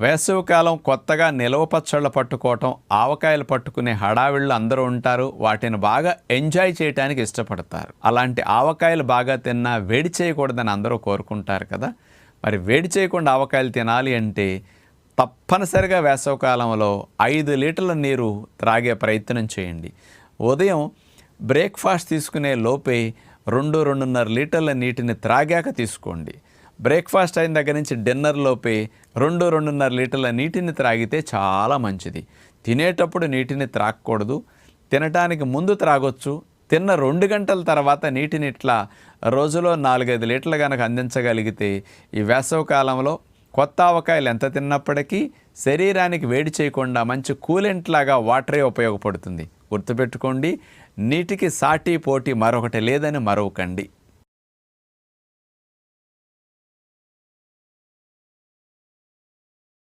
వేసవికాలం కొత్తగా నిలవ పచ్చళ్ళు పట్టుకోవటం ఆవకాయలు పట్టుకునే హడావిళ్ళు అందరూ ఉంటారు. వాటిని బాగా ఎంజాయ్ చేయడానికి ఇష్టపడతారు. అలాంటి ఆవకాయలు బాగా తిన్నా వేడి చేయకూడదని అందరూ కోరుకుంటారు కదా. మరి వేడి చేయకుండా ఆవకాయలు తినాలి అంటే తప్పనిసరిగా వేసవికాలంలో ఐదు లీటర్ల నీరు త్రాగే ప్రయత్నం చేయండి. ఉదయం బ్రేక్ఫాస్ట్ తీసుకునే లోపే రెండు రెండున్నర లీటర్ల నీటిని త్రాగాక తీసుకోండి. బ్రేక్ఫాస్ట్ అయిన దగ్గర నుంచి డిన్నర్ లోపే రెండు రెండున్నర లీటర్ల నీటిని త్రాగితే చాలా మంచిది. తినేటప్పుడు నీటిని త్రాగకూడదు తినటానికి ముందు త్రాగొచ్చు. తిన్న రెండు గంటల తర్వాత నీటిని ఇట్లా రోజులో నాలుగైదు లీటర్లు కనుక అందించగలిగితే ఈ వేసవి కాలంలో కొత్త ఆవకాయలు ఎంత తిన్నప్పటికీ శరీరానికి వేడి చేయకుండా మంచి కూలెంట్ లాగా వాటరే ఉపయోగపడుతుంది. గుర్తుపెట్టుకోండి నీటికి సాటి పోటీ మరొకటి లేదని మరొకండి.